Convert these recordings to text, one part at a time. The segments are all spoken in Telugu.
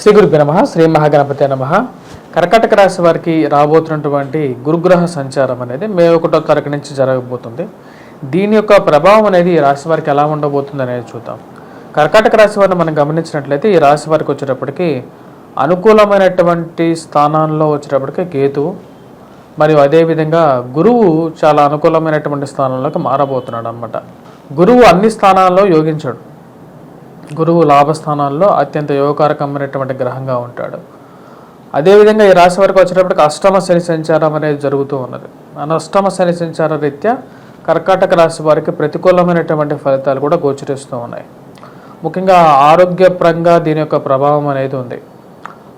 శ్రీ గురుభ్య నమ శ్రీ మహాగణపతి నమ. కర్కాటక రాశి వారికి రాబోతున్నటువంటి గురుగ్రహ సంచారం అనేది మే ఒకటో తారీఖు నుంచి జరగబోతుంది. దీని యొక్క ప్రభావం అనేది ఈ రాశి వారికి ఎలా ఉండబోతుంది అనేది చూద్దాం. కర్కాటక రాశి వారిని మనం గమనించినట్లయితే ఈ రాశి వారికి వచ్చేటప్పటికి అనుకూలమైనటువంటి స్థానాల్లో వచ్చేటప్పటికి కేతువు మరియు అదేవిధంగా గురువు చాలా అనుకూలమైనటువంటి స్థానంలోకి మారబోతున్నాడు అనమాట గురువు అన్ని స్థానాల్లో యోగించాడు. గురువు లాభస్థానాల్లో అత్యంత యోగకారకమైనటువంటి గ్రహంగా ఉంటాడు. అదేవిధంగా ఈ రాశి వరకు వచ్చేటప్పటికి అష్టమ శని సంచారం అనేది జరుగుతూ ఉన్నది. అనష్టమ శని సంచార రీత్యా కర్కాటక రాశి వారికి ప్రతికూలమైనటువంటి ఫలితాలు కూడా గోచరిస్తూ ఉన్నాయి. ముఖ్యంగా ఆరోగ్యపరంగా దీని యొక్క ప్రభావం అనేది ఉంది.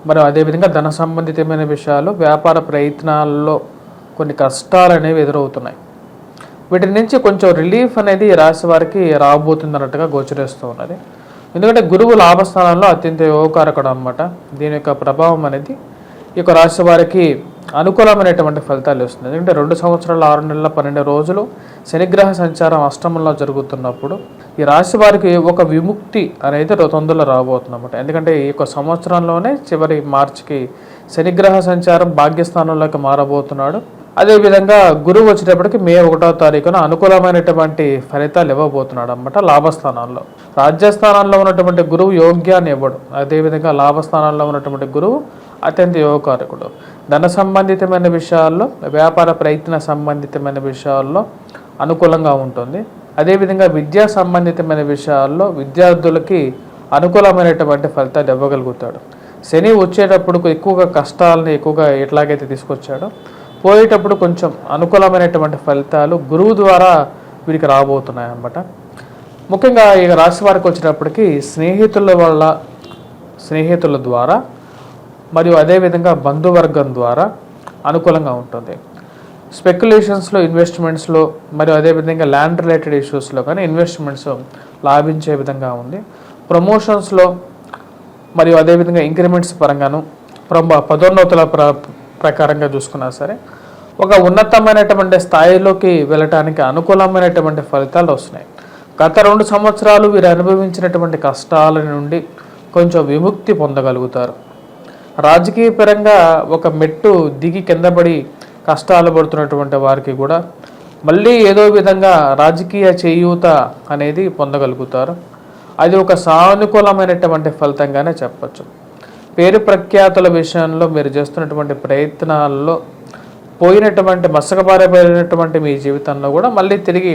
మరి అదేవిధంగా ధన సంబంధితమైన విషయాలు వ్యాపార ప్రయత్నాల్లో కొన్ని కష్టాలు అనేవి ఎదురవుతున్నాయి. వీటి నుంచి కొంచెం రిలీఫ్ అనేది ఈ రాశి వారికి రాబోతుంది అన్నట్టుగా గోచరిస్తూ ఉన్నది. ఎందుకంటే గురువు లాభస్థానంలో అత్యంత యోగకారకుడు అనమాట దీని యొక్క ప్రభావం అనేది ఈ యొక్క రాశి వారికి అనుకూలమైనటువంటి ఫలితాలు ఇస్తుంది. ఎందుకంటే రెండు సంవత్సరాల ఆరు నెలల పన్నెండు రోజులు శనిగ్రహ సంచారం అష్టమంలో జరుగుతున్నప్పుడు ఈ రాశి వారికి ఒక విముక్తి అనేది తొందరలో రాబోతుంది అనమాట ఎందుకంటే ఈ యొక్క సంవత్సరంలోనే చివరి మార్చికి శనిగ్రహ సంచారం భాగ్యస్థానంలోకి మారబోతున్నాడు. అదేవిధంగా గురువు వచ్చేటప్పటికి మే ఒకటో తారీఖున అనుకూలమైనటువంటి ఫలితాలు ఇవ్వబోతున్నాడు అనమాట లాభస్థానాల్లో. రాజ్యస్థానాల్లో ఉన్నటువంటి గురువు యోగ్యాన్ని ఇవ్వడు. అదేవిధంగా లాభస్థానాల్లో ఉన్నటువంటి గురువు అత్యంత యోగకారకుడు. ధన సంబంధితమైన విషయాల్లో వ్యాపార ప్రయత్న సంబంధితమైన విషయాల్లో అనుకూలంగా ఉంటుంది. అదేవిధంగా విద్యా సంబంధితమైన విషయాల్లో విద్యార్థులకి అనుకూలమైనటువంటి ఫలితాలు ఇవ్వగలుగుతాడు. శని వచ్చేటప్పుడు ఎక్కువగా కష్టాలని ఎక్కువగా ఎట్లాగైతే తీసుకొచ్చాడో పోయేటప్పుడు కొంచెం అనుకూలమైనటువంటి ఫలితాలు గురువు ద్వారా వీరికి రాబోతున్నాయి అన్నమాట. ముఖ్యంగా ఈ రాశి వారికి వచ్చేటప్పటికి స్నేహితుల వల్ల స్నేహితుల ద్వారా మరియు అదేవిధంగా బంధువర్గం ద్వారా అనుకూలంగా ఉంటుంది. స్పెక్యులేషన్స్లో ఇన్వెస్ట్మెంట్స్లో మరియు అదేవిధంగా ల్యాండ్ రిలేటెడ్ ఇష్యూస్లో కానీ ఇన్వెస్ట్మెంట్స్ లాభించే విధంగా ఉంది. ప్రమోషన్స్లో మరియు అదేవిధంగా ఇంక్రిమెంట్స్ పరంగాను ప్రమ పదోన్నతుల ప్రకారంగా చూసుకున్నా సరే ఒక ఉన్నతమైనటువంటి స్థాయిలోకి వెళ్ళటానికి అనుకూలమైనటువంటి ఫలితాలు వస్తున్నాయి. గత రెండు సంవత్సరాలు వీరు అనుభవించినటువంటి కష్టాల నుండి కొంచెం విముక్తి పొందగలుగుతారు. రాజకీయపరంగా ఒక మెట్టు దిగి కిందపడి కష్టాలు పడుతున్నటువంటి వారికి కూడా మళ్ళీ ఏదో విధంగా రాజకీయ చేయూత అనేది పొందగలుగుతారు. అది ఒక సానుకూలమైనటువంటి ఫలితంగానే చెప్పచ్చు. పేరు ప్రఖ్యాతుల విషయంలో మీరు చేస్తున్నటువంటి ప్రయత్నాల్లో పోయినటువంటి మసకబారిపోయినటువంటి మీ జీవితంలో కూడా మళ్ళీ తిరిగి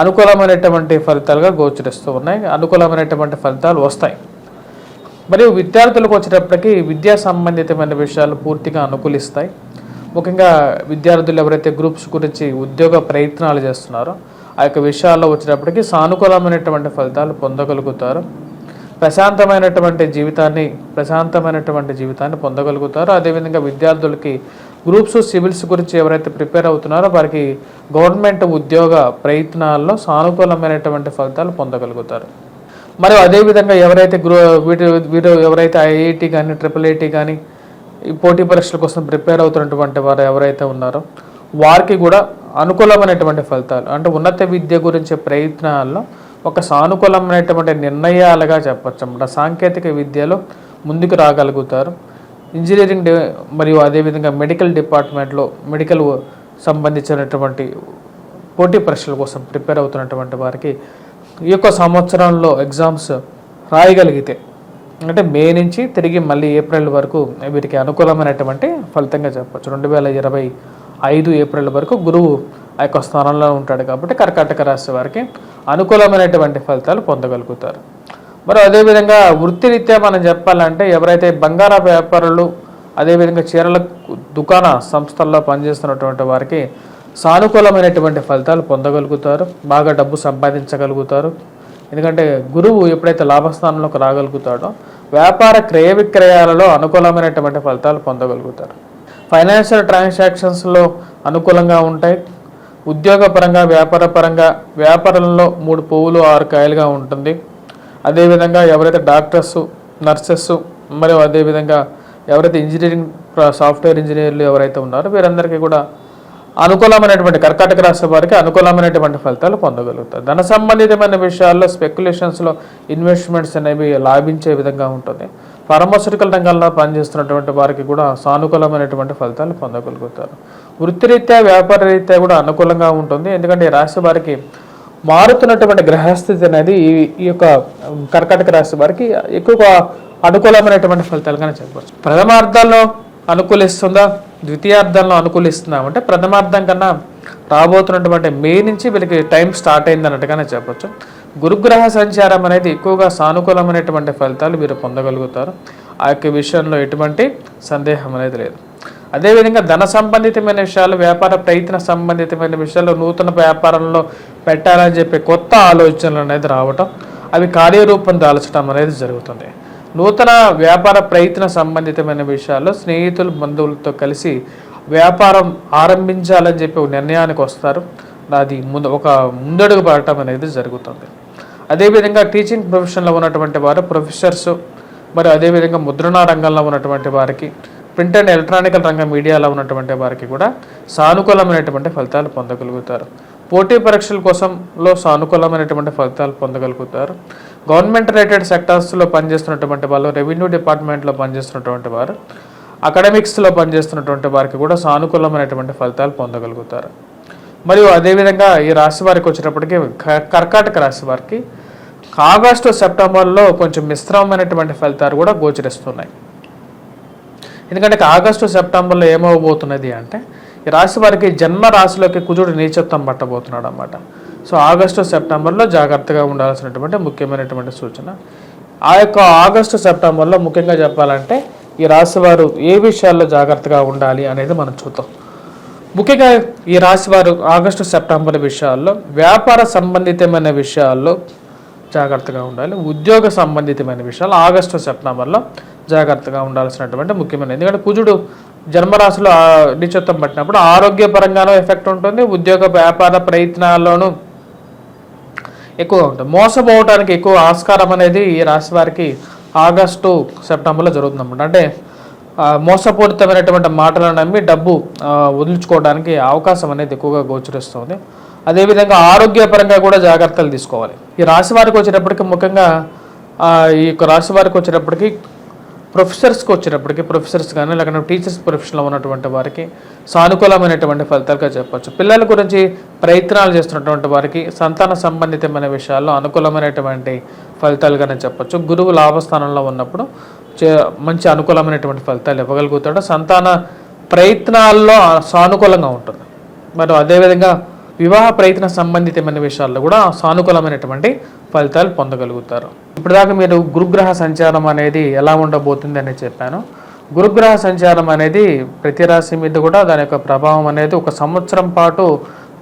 అనుకూలమైనటువంటి ఫలితాలుగా గోచరిస్తూ ఉన్నాయి. అనుకూలమైనటువంటి ఫలితాలు వస్తాయి. మరియు విద్యార్థులకు వచ్చేటప్పటికి విద్యా సంబంధితమైన విషయాలు పూర్తిగా అనుకూలిస్తాయి. ముఖ్యంగా విద్యార్థులు ఎవరైతే గ్రూప్స్ గురించి ఉద్యోగ ప్రయత్నాలు చేస్తున్నారో ఆ యొక్క విషయాల్లో వచ్చేటప్పటికి సానుకూలమైనటువంటి ఫలితాలు పొందగలుగుతారు. ప్రశాంతమైనటువంటి జీవితాన్ని ప్రశాంతమైనటువంటి జీవితాన్ని పొందగలుగుతారు. అదేవిధంగా విద్యార్థులకి గ్రూప్స్ సివిల్స్ గురించి ఎవరైతే ప్రిపేర్ అవుతున్నారో వారికి గవర్నమెంట్ ఉద్యోగ ప్రయత్నాల్లో సానుకూలమైనటువంటి ఫలితాలు పొందగలుగుతారు. మరి అదేవిధంగా ఎవరైతే గ్రూ వీటి వీరు ఎవరైతే ఐఐటి కానీ ట్రిపుల్ ఐటీ కానీ ఈ పోటీ పరీక్షల కోసం ప్రిపేర్ అవుతున్నటువంటి వారు ఎవరైతే ఉన్నారో వారికి కూడా అనుకూలమైనటువంటి ఫలితాలు అంటే ఉన్నత విద్య గురించి ప్రయత్నాల్లో ఒక సానుకూలమైనటువంటి నిర్ణయాలుగా చెప్పచ్చు అన్నమాట సాంకేతిక విద్యలో ముందుకు రాగలుగుతారు. ఇంజనీరింగ్ డి మరియు అదేవిధంగా మెడికల్ డిపార్ట్మెంట్లో మెడికల్ సంబంధించినటువంటి పోటీ పరీక్షల కోసం ప్రిపేర్ అవుతున్నటువంటి వారికి ఈ యొక్క సంవత్సరంలో ఎగ్జామ్స్ రాయగలిగితే అంటే మే నుంచి తిరిగి మళ్ళీ ఏప్రిల్ వరకు వీరికి అనుకూలమైనటువంటి ఫలితంగా చెప్పచ్చు. రెండు వేల ఇరవై ఐదు ఏప్రిల్ వరకు గురువు ఆ యొక్క స్థానంలో ఉంటాడు కాబట్టి కర్కాటక రాశి వారికి అనుకూలమైనటువంటి ఫలితాలు పొందగలుగుతారు. మరి అదేవిధంగా వృత్తిరీత్యా మనం చెప్పాలంటే ఎవరైతే బంగార వ్యాపారులు అదేవిధంగా చీరల దుకాణ సంస్థల్లో పనిచేస్తున్నటువంటి వారికి సానుకూలమైనటువంటి ఫలితాలు పొందగలుగుతారు బాగా డబ్బు సంపాదించగలుగుతారు. ఎందుకంటే గురువు ఎప్పుడైతే లాభస్థానంలోకి రాగలుగుతాడో వ్యాపార క్రయ విక్రయాలలో అనుకూలమైనటువంటి ఫలితాలు పొందగలుగుతారు. ఫైనాన్షియల్ ట్రాన్సాక్షన్స్లో అనుకూలంగా ఉంటాయి. ఉద్యోగపరంగా వ్యాపారపరంగా వ్యాపారంలో మూడు పువ్వులు ఆరు కాయలుగా ఉంటుంది. అదేవిధంగా ఎవరైతే డాక్టర్స్ నర్సెస్ మరియు అదేవిధంగా ఎవరైతే ఇంజనీరింగ్ సాఫ్ట్వేర్ ఇంజనీర్లు ఎవరైతే ఉన్నారో వీరందరికీ కూడా అనుకూలమైనటువంటి కర్కాటక రాశి వారికి అనుకూలమైనటువంటి ఫలితాలు పొందగలుగుతారు. ధన సంబంధితమైన విషయాల్లో స్పెక్యులేషన్స్లో ఇన్వెస్ట్మెంట్స్ అనేవి లాభించే విధంగా ఉంటుంది. ఫార్మాస్యూటికల్ రంగంలో పనిచేస్తున్నటువంటి వారికి కూడా సానుకూలమైనటువంటి ఫలితాలు పొందగలుగుతారు. వృత్తిరీత్యా వ్యాపార రీత్యా కూడా అనుకూలంగా ఉంటుంది. ఎందుకంటే ఈ రాశి వారికి మారుతున్నటువంటి గ్రహస్థితి అనేది ఈ ఈ యొక్క కర్కాటక రాశి వారికి ఎక్కువగా అనుకూలమైనటువంటి ఫలితాలుగానే చెప్పవచ్చు. ప్రథమార్థంలో అనుకూలిస్తుందా? ద్వితీయార్థంలో అనుకూలిస్తుందా అంటే ప్రథమార్థం కన్నా రాబోతున్నటువంటి మే నుంచి వీళ్ళకి టైం స్టార్ట్ అయింది అన్నట్టుగానే చెప్పొచ్చు. గురుగ్రహ సంచారం అనేది ఎక్కువగా సానుకూలమైనటువంటి ఫలితాలు వీరు పొందగలుగుతారు. ఆ యొక్క విషయంలో ఎటువంటి సందేహం అనేది లేదు. అదేవిధంగా ధన సంబంధితమైన విషయాలు వ్యాపార ప్రయత్న సంబంధితమైన విషయాలు నూతన వ్యాపారంలో పెట్టాలని చెప్పి కొత్త ఆలోచనలు అనేది రావటం అవి కార్యరూపం దాల్చడం అనేది జరుగుతుంది. నూతన వ్యాపార ప్రయత్న సంబంధితమైన విషయాల్లో స్నేహితులు బంధువులతో కలిసి వ్యాపారం ఆరంభించాలని చెప్పి ఒక నిర్ణయానికి వస్తారు. అది ముందు ఒక ముందడుగు పడటం అనేది జరుగుతుంది. అదేవిధంగా టీచింగ్ ప్రొఫెషన్లో ఉన్నటువంటి వారు ప్రొఫెసర్స్ మరి అదేవిధంగా ముద్రణ రంగంలో ఉన్నటువంటి వారికి ప్రింట్ అండ్ ఎలక్ట్రానికల్ రంగం మీడియాలో ఉన్నటువంటి వారికి కూడా సానుకూలమైనటువంటి ఫలితాలు పొందగలుగుతారు. పోటీ పరీక్షల కోసంలో సానుకూలమైనటువంటి ఫలితాలు పొందగలుగుతారు. గవర్నమెంట్ రిలేటెడ్ సెక్టార్స్లో పనిచేస్తున్నటువంటి వాళ్ళు రెవెన్యూ డిపార్ట్మెంట్లో పనిచేస్తున్నటువంటి వారు అకాడమిక్స్లో పనిచేస్తున్నటువంటి వారికి కూడా సానుకూలమైనటువంటి ఫలితాలు పొందగలుగుతారు. మరియు అదేవిధంగా ఈ రాశి వారికి వచ్చేటప్పటికి క- కర్కాటక రాశి వారికి ఆగస్టు సెప్టెంబర్లో కొంచెం మిశ్రమమైనటువంటి ఫలితాలు కూడా గోచరిస్తున్నాయి. ఎందుకంటే ఆగస్టు సెప్టెంబర్లో ఏమవబోతున్నది అంటే ఈ రాశి వారికి జన్మ రాశిలోకి కుజుడు నీచత్వం పట్టబోతున్నాడు అనమాట సో ఆగస్టు సెప్టెంబర్లో జాగ్రత్తగా ఉండాల్సినటువంటి ముఖ్యమైనటువంటి సూచన. ఆ యొక్క ఆగస్టు సెప్టెంబర్లో ముఖ్యంగా చెప్పాలంటే ఈ రాశి వారు ఏ విషయాల్లో జాగ్రత్తగా ఉండాలి అనేది మనం చూద్దాం. ముఖ్యంగా ఈ రాశి వారు ఆగస్టు సెప్టెంబర్ విషయాల్లో వ్యాపార సంబంధితమైన విషయాల్లో జాగ్రత్తగా ఉండాలి. ఉద్యోగ సంబంధితమైన విషయాలు ఆగస్టు సెప్టెంబర్లో జాగ్రత్తగా ఉండాల్సినటువంటి ముఖ్యమైన ఎందుకంటే కుజుడు జన్మరాశిలో నిశ్చిత్వం పట్టినప్పుడు ఆరోగ్యపరంగానూ ఎఫెక్ట్ ఉంటుంది ఉద్యోగ వ్యాపార ప్రయత్నాల్లోనూ ఎక్కువ ఉంటుంది. మోసపోవటానికి ఎక్కువ ఆస్కారం అనేది ఈ రాశి వారికి ఆగస్టు సెప్టెంబర్లో జరుగుతుందన్నమాట. అంటే మోసపూరితమైనటువంటి మాటలను నమ్మి డబ్బు ఆ, వదిలించుకోవడానికి అవకాశం అనేది ఎక్కువగా గోచరిస్తుంది. అదేవిధంగా ఆరోగ్యపరంగా కూడా జాగ్రత్తలు తీసుకోవాలి. ఈ రాశి వారికి వచ్చేటప్పటికి ముఖ్యంగా ఈ యొక్క రాశి వారికి వచ్చేటప్పటికి ప్రొఫెసర్స్కి వచ్చేటప్పటికి ప్రొఫెసర్స్ కానీ లేకపోతే టీచర్స్ ప్రొఫెషన్లో ఉన్నటువంటి వారికి సానుకూలమైనటువంటి ఫలితాలుగా చెప్పవచ్చు పిల్లల గురించి ప్రయత్నాలు చేస్తున్నటువంటి వారికి సంతాన సంబంధితమైన విషయాల్లో అనుకూలమైనటువంటి ఫలితాలుగానే చెప్పచ్చు. గురువు లాభస్థానంలో ఉన్నప్పుడు చే- మంచి అనుకూలమైనటువంటి ఫలితాలు ఇవ్వగలుగుతాడు. సంతాన ప్రయత్నాల్లో సానుకూలంగా ఉంటుంది. మరి అదేవిధంగా వివాహ ప్రయత్న సంబంధితమైన విషయాల్లో కూడా సానుకూలమైనటువంటి ఫలితాలు పొందగలుగుతారు. ఇప్పటిదాకా మీరు గురుగ్రహ సంచారం అనేది ఎలా ఉండబోతుంది అని చెప్పాను. గురుగ్రహ సంచారం అనేది ప్రతి రాశి మీద కూడా దాని యొక్క ప్రభావం అనేది ఒక సంవత్సరం పాటు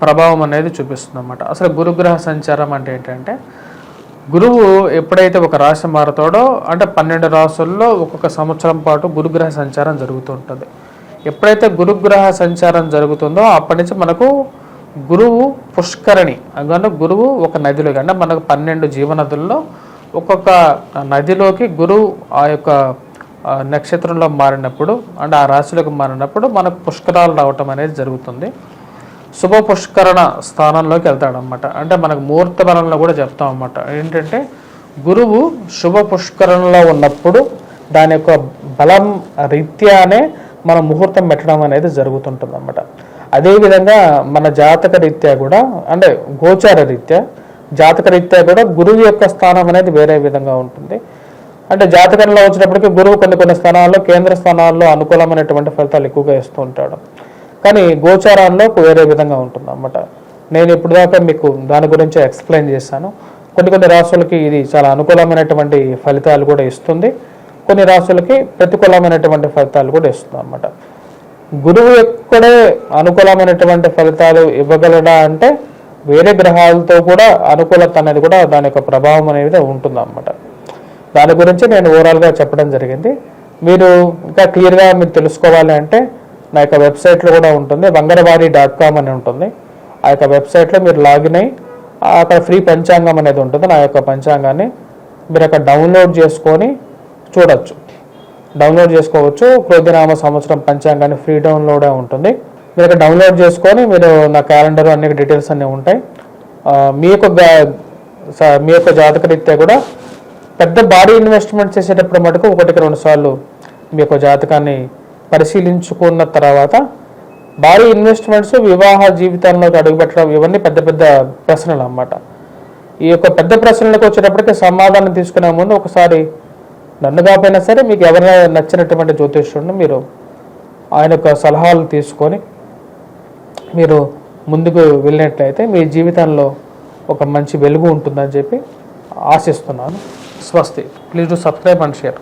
ప్రభావం అనేది చూపిస్తుంది అన్నమాట అసలు గురుగ్రహ సంచారం అంటే ఏంటంటే గురువు ఎప్పుడైతే ఒక రాశి మారుతాడో అంటే పన్నెండు రాసుల్లో ఒక్కొక్క సంవత్సరం పాటు గురుగ్రహ సంచారం జరుగుతూ ఉంటుంది. ఎప్పుడైతే గురుగ్రహ సంచారం జరుగుతుందో అప్పటి నుంచి మనకు గురువు పుష్కరణి అందువల్ల గురువు ఒక నదిలో అంటే మనకు పన్నెండు జీవనదుల్లో ఒక్కొక్క నదిలోకి గురువు ఆ యొక్క నక్షత్రంలో మారినప్పుడు అంటే ఆ రాశిలోకి మారినప్పుడు మనకు పుష్కరాలు రావటం అనేది జరుగుతుంది. శుభ పుష్కరణ స్థానంలోకి వెళ్తాడనమాట అంటే మనకు ముహూర్త బలంలో కూడా చెప్తాం అన్నమాట. ఏంటంటే గురువు శుభ పుష్కరణలో ఉన్నప్పుడు దాని యొక్క బలం రీత్యానే మనం ముహూర్తం పెట్టడం అనేది జరుగుతుంటుంది అన్నమాట అదేవిధంగా మన జాతక రీత్యా కూడా అంటే గోచార రీత్యా జాతకరీత్యా కూడా గురువు యొక్క స్థానం అనేది వేరే విధంగా ఉంటుంది. అంటే జాతకంలో వచ్చినప్పటికీ గురువు కొన్ని కొన్ని స్థానాల్లో కేంద్ర స్థానాల్లో అనుకూలమైనటువంటి ఫలితాలు ఎక్కువగా ఇస్తూ ఉంటాడు. కానీ గోచారాల్లో వేరే విధంగా ఉంటుంది అన్నమాట నేను ఇప్పుడు దాకా మీకు దాని గురించి ఎక్స్ప్లెయిన్ చేశాను. కొన్ని కొన్ని రాష్ట్రాలకి ఇది చాలా అనుకూలమైనటువంటి ఫలితాలు కూడా ఇస్తుంది. కొన్ని రాష్ట్రాలకి ప్రతికూలమైనటువంటి ఫలితాలు కూడా ఇస్తుంది అన్నమాట గురువు ఎక్కడే అనుకూలమైనటువంటి ఫలితాలు ఇవ్వగలడా అంటే వేరే గ్రహాలతో కూడా అనుకూలత అనేది కూడా దాని యొక్క ప్రభావం అనేది ఉంటుంది అన్నమాట దాని గురించి నేను ఓవరాల్గా చెప్పడం జరిగింది. మీరు ఇంకా క్లియర్గా మీరు తెలుసుకోవాలి అంటే నా యొక్క వెబ్సైట్లో కూడా ఉంటుంది. వంగరవారి డాట్ కామ్ అని ఉంటుంది. ఆ యొక్క వెబ్సైట్లో మీరు లాగిన్ అయ్యి ఆ అక్కడ ఫ్రీ పంచాంగం అనేది ఉంటుంది. నా యొక్క పంచాంగాన్ని మీరు అక్కడ డౌన్లోడ్ చేసుకొని చూడొచ్చు. డౌన్లోడ్ చేసుకోవచ్చు. క్రోధినామ సంవత్సరం పంచాంగాన్ని ఫ్రీ డౌన్లోడే ఉంటుంది. మీరు డౌన్లోడ్ చేసుకొని మీరు నా క్యాలెండర్ అన్ని డీటెయిల్స్ అన్నీ ఉంటాయి. మీ యొక్క స- మీ యొక్క జాతక రీత్యా కూడా పెద్ద బాడీ ఇన్వెస్ట్మెంట్ చేసేటప్పుడు మటుకు ఒకటికి రెండు సార్లు మీ యొక్క జాతకాన్ని పరిశీలించుకున్న తర్వాత భారీ ఇన్వెస్ట్మెంట్స్ వివాహ జీవితంలోకి అడుగుపెట్టడం ఇవన్నీ పెద్ద పెద్ద ప్రశ్నలు అన్నమాట. ఈ యొక్క పెద్ద ప్రశ్నలకు వచ్చేటప్పటికి సమాధానం తీసుకునే ముందు ఒకసారి నన్ను కాకపోయినా సరే మీకు ఎవరైనా నచ్చినటువంటి జ్యోతిష్యుడిని మీరు ఆయన యొక్క సలహాలు తీసుకొని మీరు ముందుకు వెళ్ళినట్లయితే మీ జీవితంలో ఒక మంచి వెలుగు ఉంటుందని చెప్పి ఆశిస్తున్నాను. స్వస్తి. Please to subscribe and share.